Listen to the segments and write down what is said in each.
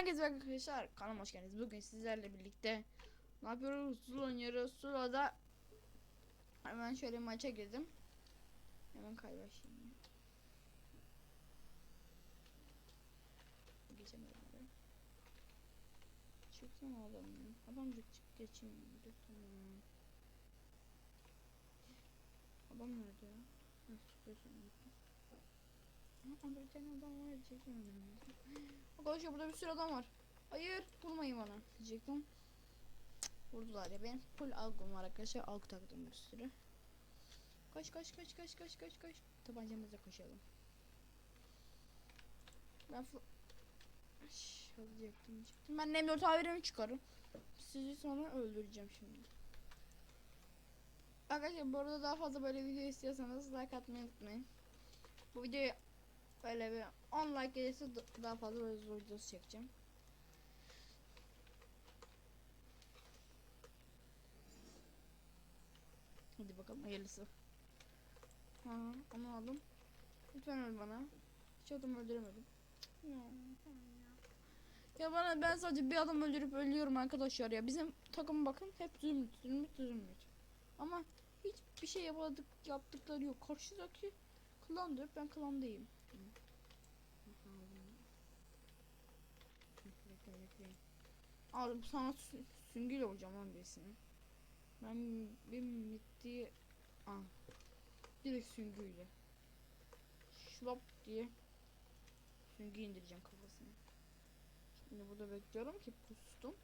Herkese arkadaşlar kanalıma hoş geldiniz. Bugün sizlerle birlikte ne yapıyoruz? Sula oynuyoruz. Sula'da hemen şöyle maça girdim. Hemen kaybaşlayayım. Geçemiyorum oraya. Çıksana adam. Adamcık çık geçeyim. Dur. Adam nerede ya? Ha, çıkıyorsun. Bir tane adam var çekmiyorum. Arkadaşlar burada bir sürü adam var. Hayır vurmayın bana diyecektim. Vurdular ya benim full algım var arkadaşlar. Algı taktım bir sürü. Kaç kaç kaç kaç kaç kaç kaç. Tabancamızla koşalım. Ben alacaktım diyecektim. Ben M4 avirimi çıkarım. Sizi sonra öldüreceğim şimdi. Arkadaşlar bu arada daha fazla böyle video istiyorsanız like atmayı unutmayın. Bu videoyu böyle bir 10 like gelirse da- daha fazla zor videosu çekeceğim. Hadi bakalım hayırlısı. Ha, onu aldım. Lütfen öl bana. Hiç adam öldüremedim. Ya, bana ben sadece bir adam öldürüp ölüyorum arkadaşlar ya. Bizim takım bakın hep zümrüt zümrüt zümrüt. Ama hiçbir şey yapmadık yaptıkları yok. Karşıdaki klandır ben klan değilim. Bekle bekle. Sana sü- süngüyle vuracağım lan birisini. Ben benim bitti. Aa. Direkt süngüyle. Şlop diye süngü indireceğim kafasına. Şimdi burada bekliyorum ki pustum.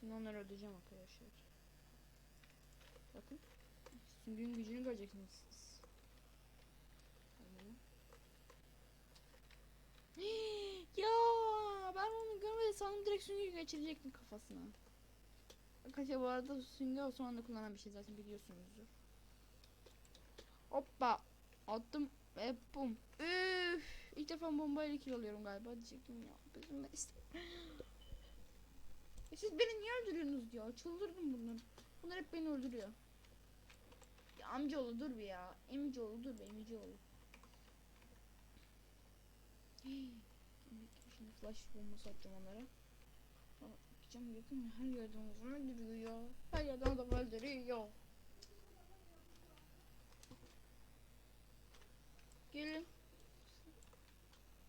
Şimdi onları ödeyeceğim arkadaşlar. Bakın. Süngünün gücünü göreceksiniz siz. Hadi. ya ben onu görmedim sandım direkt süngü geçirecektim kafasına. Arkadaşlar bu arada süngü o son anda kullanan bir şey zaten biliyorsunuzdur. Hoppa attım ve bum. Üf, ilk defa bombayla kill alıyorum galiba diyecektim ya. Bizim. E siz beni niye öldürüyorsunuz ya? Çıldırdım bunlar. Bunlar hep beni öldürüyor. Ya amcaoğlu dur bir ya. Emcioğlu dur be emcioğlu. Şimdi flash bombası atacağım onlara. Gideceğim yakın her yerden adam öldürüyor. Her yerden adam öldürüyor. Gelin.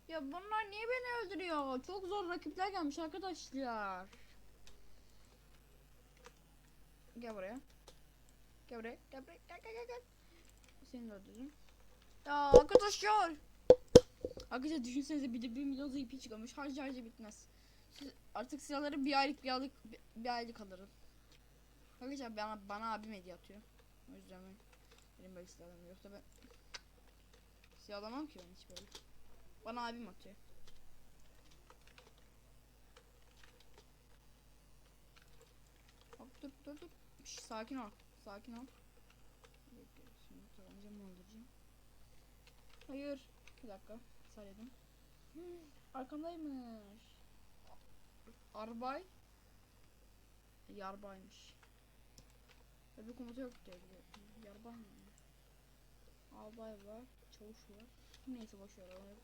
Ya bunlar niye beni öldürüyor? Çok zor rakipler gelmiş arkadaşlar. Gel buraya. Gel buraya. Gel buraya. Gel gel gel. gel. Seni de öldürürüm. Ya arkadaşlar. Arkadaşlar düşünsenize bir de 1 milyon IP çıkıyormuş. Harca harca bitmez. Siz artık silahları bir aylık bir aylık bir aylık alırım. Arkadaşlar bana, bana abim hediye atıyor. O yüzden ben benim böyle silahlarım yoksa ben silah alamam ki ben hiç böyle. Bana abim atıyor. Hop dur dur dur. Şş, sakin ol. Sakin ol. Şimdi tabancamı öldüreceğim. Hayır. Bir dakika. Söyledim. Arkamdaymış. Arbay. Yarbaymış. Öbür komuta yok diye. Yarbay mı? Albay var. Çavuş var. Neyse boş ver onu.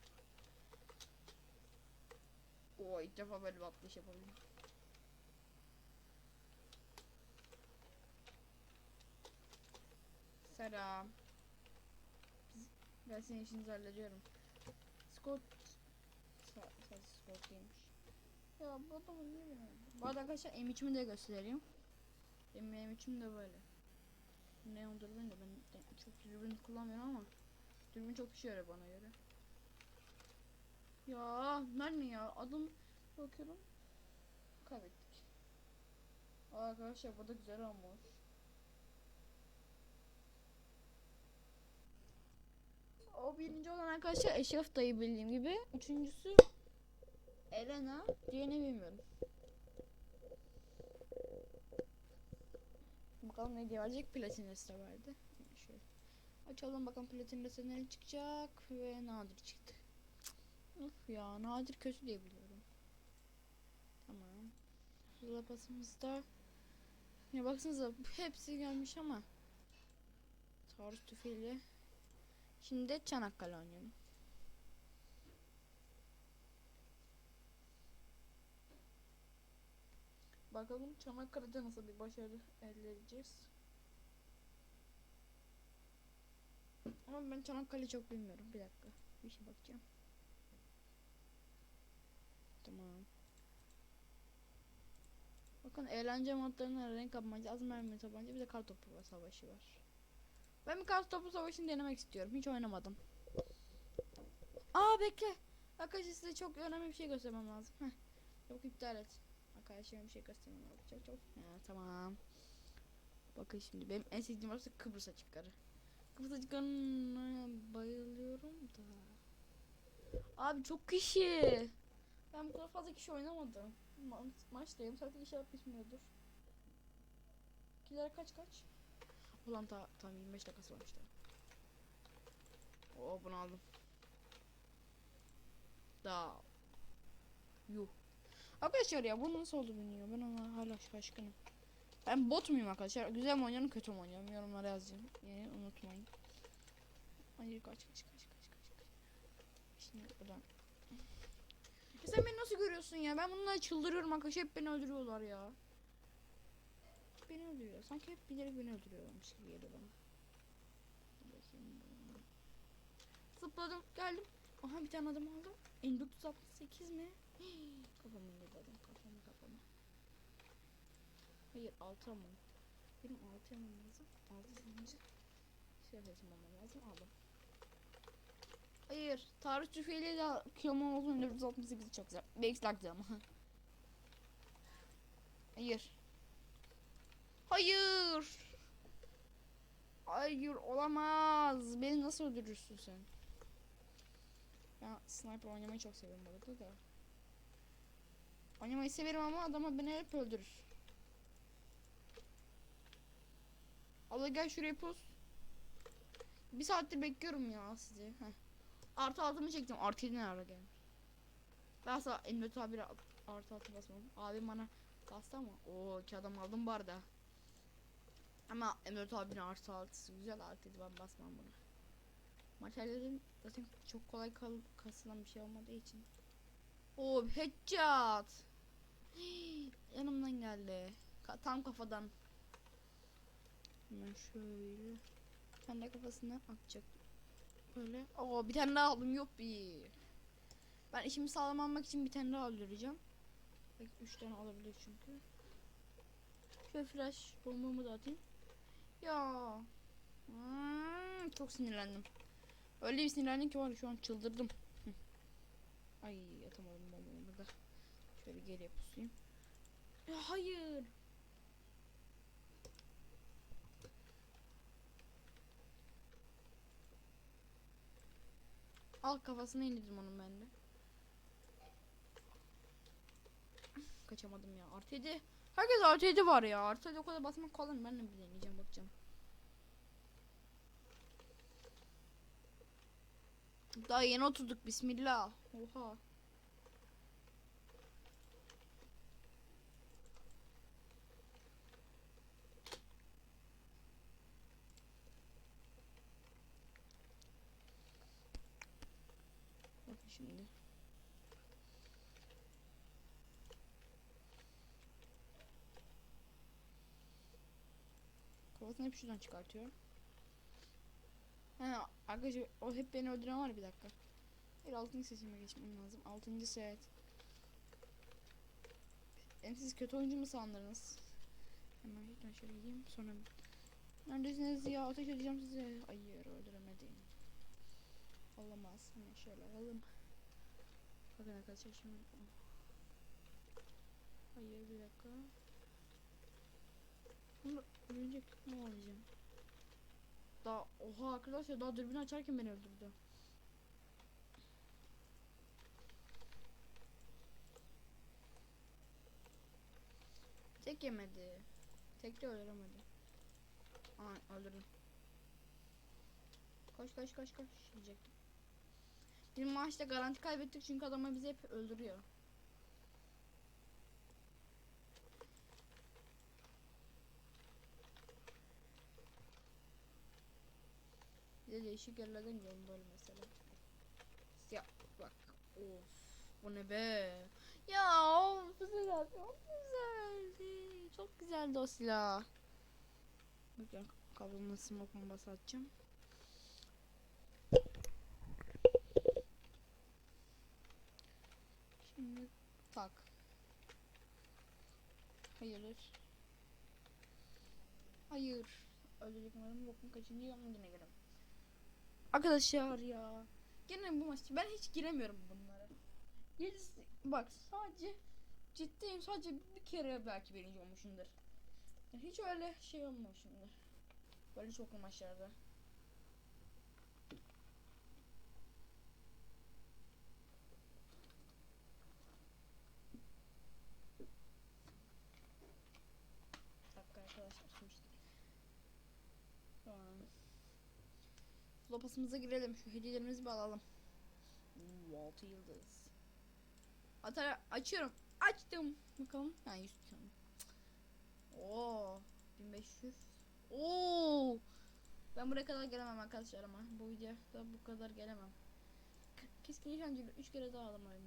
Oo ilk defa böyle bir atlayış yapabildim. Selam. Ben senin işinizi hallediyorum. Scott Sa- sadece Scott değilmiş. Ya bu adamı niye. Bu arada arkadaşlar M3'ümü de göstereyim. Benim M3'üm de böyle. Neon dürbün de ben çok dürbün kullanmıyorum ama dürbün çok işe yarıyor bana göre. Ya bunlar ne ya? Adım bakıyorum. Kaybettik. Arkadaşlar bu da güzel olmuş. O birinci olan arkadaşlar Eşref dayı bildiğim gibi. Üçüncüsü Elena. Diğerini bilmiyorum. Bakalım ne verecek. Platin de verdi. Şöyle. Açalım bakalım platin ne çıkacak. Ve nadir çıktı. Of ya nadir kötü diye biliyorum. Tamam. Zula pasımızda. Ya baksanıza hepsi gelmiş ama. Taarruz tüfeğiyle. Şimdi de Çanakkale oynuyorum. Bakalım Çanakkale'de nasıl bir başarı elde edeceğiz. Ama ben Çanakkale'yi çok bilmiyorum. Bir dakika. Bir şey bakacağım. Tamam. Bakın eğlence modlarına renk kapmaca, az mermi tabanca bir de kar topu savaşı var. Ben bir kar topu savaşını denemek istiyorum. Hiç oynamadım. Aa bekle. Arkadaşlar size çok önemli bir şey göstermem lazım. Heh. Çabuk iptal et. Arkadaşlar bir şey göstermem lazım. Çok çok. Ha, tamam. Bakın şimdi benim en sevdiğim orası Kıbrıs açıkları. Kıbrıs açıklarına bayılıyorum da. Abi çok kişi. Ben bu kadar fazla kişi oynamadım. Ma maçtayım zaten inşallah bitmiyordur. Kiler kaç kaç? Ulan ta tam 25 dakikası varmış daha. Oo bunu aldım. Daha. Yuh. Arkadaşlar ya bu nasıl oldu bilmiyor. Ben ona hala şaşkınım. Ben bot muyum arkadaşlar? Güzel mi oynuyorum kötü mü oynuyorum? Yorumlara yazın. Yani unutmayın. Hayır kaç kaç kaç kaç kaç. Şimdi buradan. Sen beni nasıl görüyorsun ya? Ben bununla çıldırıyorum arkadaşlar. Hep beni öldürüyorlar ya. Beni öldürüyor. Sanki hep bilerek beni öldürüyorlarmış gibi geliyor bana. Zıpladım geldim. Aha bir tane adam aldım. 1968 mi? Hii, Kafamı indirdim. Kafamı kafamı. Hayır altı ama. Benim altı yamam lazım. Altı zincir. Şey seçmem lazım. Aldım. Hayır. Tarih tüfeğiyle de kilomam olsun 468 çok güzel. Belki güzel ama. Hayır. Hayır. Hayır olamaz. Beni nasıl öldürürsün sen? Ben sniper oynamayı çok seviyorum bu da. Oynamayı severim ama adamı beni hep öldürür. Abla gel şuraya pus. Bir saattir bekliyorum ya sizi. Heh. Artı altımı çektim. Artı yedi ne ara gelmiş. Ben sana Enmet abi artı altı basmadım. Abim bana bastı ama. Oo iki adam aldım bu arada. Ama Enmet abinin artı altısı güzel artı yedi ben basmam bunu. Materyallerin zaten çok kolay kal kasılan bir şey olmadığı için. Oo headshot. Hii, Yanımdan geldi. Ka- tam kafadan. Hemen şöyle. Bir tane kafasına atacak. Böyle. Oo bir tane daha aldım yok bir. Ben işimi sağlam almak için bir tane daha öldüreceğim. Belki üç tane alabilir çünkü. Şöyle flash bombamı da atayım. Ya. Hmm, çok sinirlendim. Öyle bir sinirlendim ki var şu an çıldırdım. Ay atamadım bombamı burada. Şöyle geriye pusayım. Ya hayır. Al kafasına indirdim onun ben de. Kaçamadım ya. Artı 7. Herkes 7 var ya. Artı 7 o kadar basmak mı? Ben de bir bakacağım. Daha yeni oturduk bismillah. Oha. Bakın şimdi. Kafasını hep şuradan çıkartıyor. Ha arkadaşlar o hep beni öldüren var bir dakika. Bir altıncı seçime geçmem lazım. Altıncı set. Hem siz kötü oyuncu mu sandınız? Hemen şuradan şöyle gideyim sonra Neredesiniz ya ateş edeceğim size. Hayır öldüremedim. Olamaz. Hemen şöyle alalım. Bakın arkadaşlar şimdi. Hayır bir dakika. Bunu ölecek ne olacağım? Daha oha arkadaşlar daha dürbün açarken beni öldürdü. Tek yemedi. Tek de öldüremedi. Aa öldürdüm. Koş koş koş koş diyecektim. Bir maçta garanti kaybettik çünkü adamı bizi hep öldürüyor. Bir de değişik yerlerden böyle mesela. Ya bak of bu ne be. Ya of güzel çok güzeldi. güzeldi o silah. Bakın kablonun smoke bombası atacağım. Şimdi tak. Hayır. Hayır. Ölecek umarım bakın kaçıncı yoluna girem. Arkadaşlar ya. Gene bu maç ben hiç giremiyorum bunlara. Yediz, bak sadece ciddiyim sadece bir kere belki birinci olmuşumdur. Yani hiç öyle şey olmamışımdır. Böyle çok maçlarda. Bir dakika arkadaşlar su içtim. Tamam. Lopasımıza girelim. Şu hediyelerimizi bir alalım. Oo, altı yıldız. Atar açıyorum. Açtım. Bakalım. Ha 100 tane. Oo 1500. Oo. Ben buraya kadar gelemem arkadaşlar ama bu videoda bu kadar gelemem. Keskin nişancıyla 3 kere daha alamayım.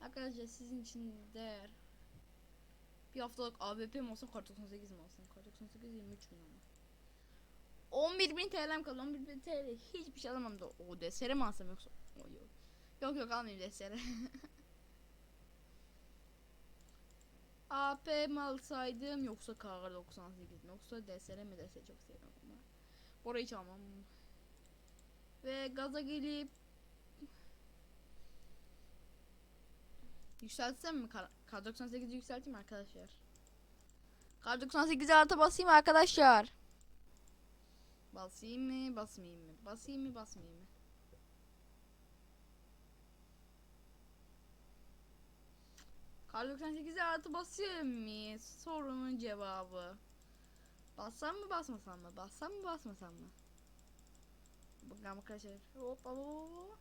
Arkadaşlar sizin için değer. Bir haftalık AVP mi olsun kart 98 mi olsun? Kart 98 23 bin ama. 11 bin TL'm kaldı. 11 bin TL hiçbir şey alamam da. O DSR mi alsam yoksa? O yok. Yok yok almayayım DSR. AP mi alsaydım yoksa KR 98 mi yoksa DSR mi DSR çok seviyorum ama. Orayı hiç almam. Ve gaza gelip Yükseltsem mi? Kar, Kar 98'i yükselteyim arkadaşlar? Kar 98'e artı basayım arkadaşlar? Basayım mı basmayayım mı? Basayım mı basmayayım mı? Kar 98'e artı basıyorum mı? Sorunun cevabı. Bassam mı basmasam mı? Bassam mı basmasam mı? Bakın arkadaşlar. Hop hop.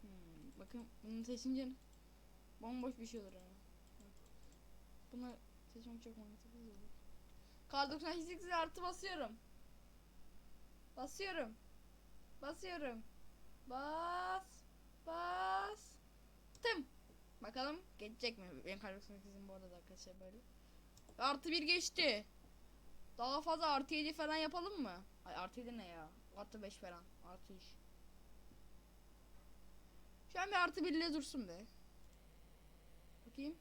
Hmm, bakın bunu seçince bomboş bir şey olur yani. Bunu seçmek çok mantıklı olur. Kar 98'e artı basıyorum. Basıyorum. Basıyorum. Bas. Bas. Tım. Bakalım geçecek mi? Ben kar 98'im bu arada da arkadaşlar böyle. Artı bir geçti. Daha fazla artı 7 falan yapalım mı? Ay artı 7 ne ya? Artı 5 falan. Artı 3. Şu an bir artı 1 ile dursun be. Bakayım.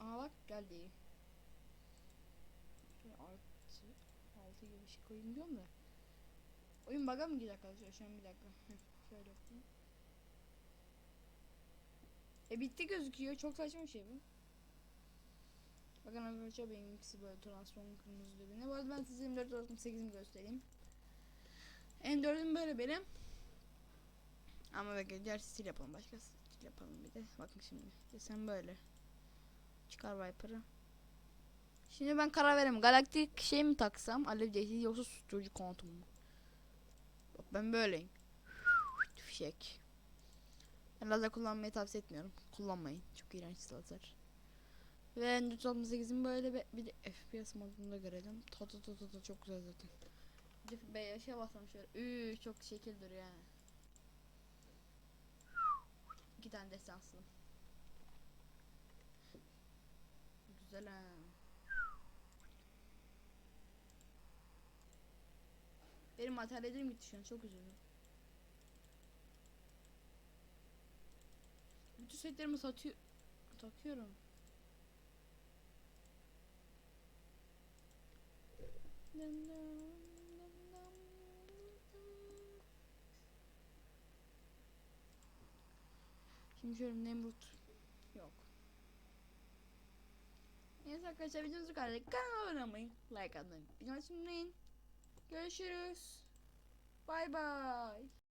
Aha bak geldi. Şöyle artı 6 gibi bir şey koyayım diyorum da. Oyun bug'a mı girecek arkadaşlar? Şu bir dakika. Şöyle yapayım. E bitti gözüküyor. Çok saçma bir şey bu. Bakın arkadaşlar benimkisi böyle transform kırmızı düğümüne. Bu arada ben size 24.8'imi göstereyim. N4'üm böyle benim. Ama bekle diğer stil yapalım. Başka stil yapalım bir de. Bakın şimdi. Desen böyle. Çıkar Viper'ı. Şimdi ben karar vereyim. Galaktik şey mi taksam? Alev değişti yoksa susturucu kontum mu? Ben böyleyim. Fişek. Ben lazer kullanmayı tavsiye etmiyorum. Kullanmayın. Çok iğrenç lazer. Ve 468'in böyle bir, bir de FPS modunda görelim. Ta ta ta ta ta çok güzel zaten. Bir de beyaşa bassam şöyle. Üü çok şekil duruyor yani. İki tane desanslı. Güzel ha. Benim materyallerim gitti şu an çok üzüldüm. Bütün setlerimi satıyor takıyorum. Şimdi şöyle Nemrut yok. Neyse arkadaşlar videomuz bu kadar. Kanalıma abone olmayı, like atmayı, bildirim açmayı unutmayın. Görüşürüz. Bay bay.